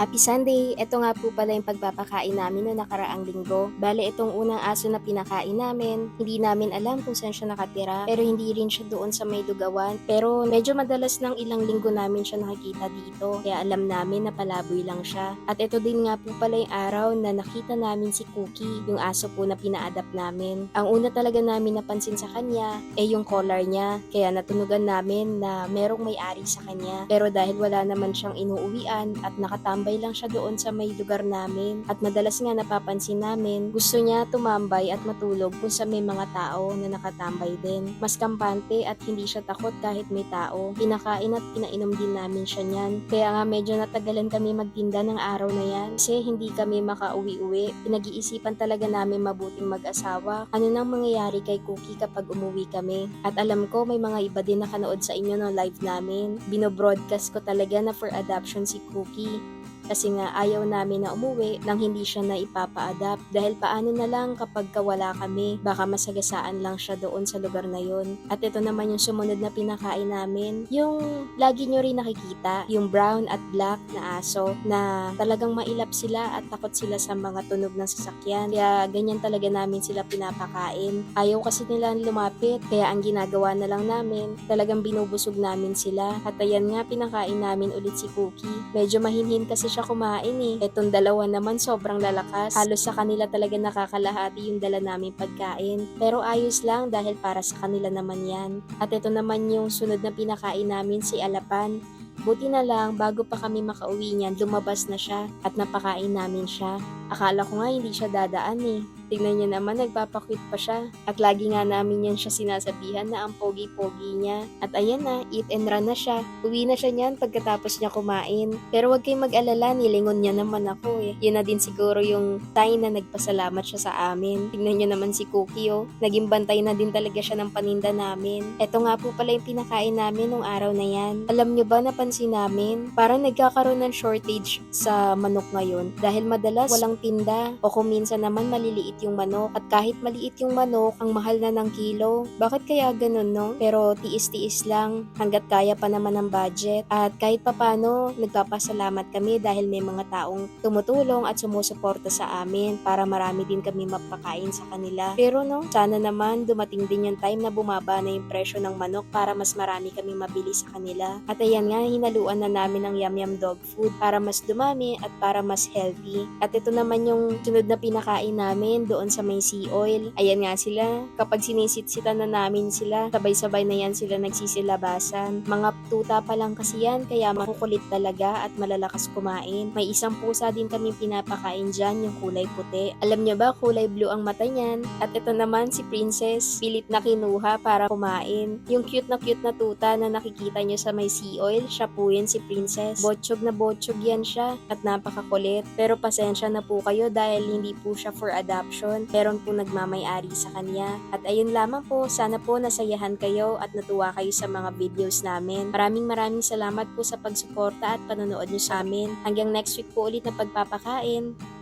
Happy Sunday! Ito nga po pala yung pagpapakain namin no nakaraang linggo. Bale, itong unang aso na pinakain namin, hindi namin alam kung saan siya nakatira, pero hindi rin siya doon sa may lugawan. Pero medyo madalas ng ilang linggo namin siya nakikita dito, kaya alam namin na palaboy lang siya. At ito din nga po pala yung araw na nakita namin si Cookie, yung aso po na pina-adapt namin. Ang una talaga namin napansin sa kanya, eh yung collar niya, kaya natunugan namin na merong may-ari sa kanya. Pero dahil wala naman siyang inuuwian at nakatambay lang siya doon sa may lugar namin at madalas nga napapansin namin gusto niya tumambay at matulog kung sa may mga tao na nakatambay din. Mas kampante at hindi siya takot kahit may tao. Pinakain at pinainom din namin siya niyan. Kaya nga medyo natagalan kami magtinda ng araw na yan kasi hindi kami makauwi-uwi. Pinag-iisipan talaga namin mabuting mag-asawa. Ano nang mangyayari kay Cookie kapag umuwi kami. At alam ko may mga iba din nakanood sa inyo ng live namin. Bino-broadcast ko talaga na for adoption si Cookie kasi nga ayaw namin na umuwi nang hindi siya na ipapa-adapt dahil paano na lang kapag kawala kami baka masagasaan lang siya doon sa lugar na yon at ito naman yung sumunod na pinakain namin. Yung lagi nyo rin nakikita yung brown at black na aso na talagang mailap sila at takot sila sa mga tunog ng sasakyan. Kaya ganyan talaga namin sila pinapakain. Ayaw kasi nila lumapit kaya ang ginagawa na lang namin talagang binubusog namin sila. At ayan nga pinakain namin ulit si Cookie. Medyo mahinhin kasi siya kumain eh. Etong dalawa naman sobrang lalakas. Halos sa kanila talaga nakakalahati yung dala namin pagkain. Pero ayos lang dahil para sa kanila naman yan. At ito naman yung sunod na pinakain namin si Alapan. Buti na lang, bago pa kami makauwi niyan, lumabas na siya at napakain namin siya. Akala ko nga hindi siya dadaan eh. Tignan niyo naman, nagpapakwit pa siya. At lagi nga namin yan siya sinasabihan na ang pogi-pogi niya. At ayan na, eat and run na siya. Uwi na siya niyan pagkatapos niya kumain. Pero wag kayong mag-alala, nilingon niya naman ako eh. Yun na din siguro yung sign na nagpasalamat siya sa amin. Tignan niyo naman si Cookie oh. Naging bantay na din talaga siya ng paninda namin. Ito nga po pala yung pinakain namin nung araw na yan. Alam niyo ba, napansin namin, parang nagkakaroon ng shortage sa manok ngayon. Dahil madalas walang tinda. O kung minsan naman maliliit yung manok. At kahit maliit yung manok, ang mahal na ng kilo. Bakit kaya ganun, no? Pero tiis-tiis lang hanggat kaya pa naman ng budget. At kahit papano, nagpapasalamat kami dahil may mga taong tumutulong at sumusuporta sa amin para marami din kami mapakain sa kanila. Pero no, sana naman dumating din yung time na bumaba na yung presyo ng manok para mas marami kami mabili sa kanila. At ayan nga, hinaluan na namin ng Yum Yum Dog Food para mas dumami at para mas healthy. At ito naman yung sunod na pinakain namin doon sa may sea oil. Ayan nga sila, kapag sinisitsitan na namin sila, sabay-sabay na yan sila nagsisilabasan. Mga tuta pa lang kasi yan, kaya makukulit talaga at malalakas kumain. May isang pusa din kami pinapakain dyan, yung kulay puti. Alam niyo ba, kulay blue ang mata niyan. At ito naman si Princess, pilit na kinuha para kumain. Yung cute na cute na tuta na nakikita niyo sa may sea oil, siya po yan si Princess. Botchog na botchog yan siya at napakakulit. Pero pasensya na po kayo dahil hindi po siya for adoption. Meron po nagmamay-ari sa kanya. At ayun lamang po, sana po nasayahan kayo at natuwa kayo sa mga videos namin. Maraming maraming salamat po sa pagsuporta at panonood niyo sa amin. Hanggang next week po ulit na pagpapakain.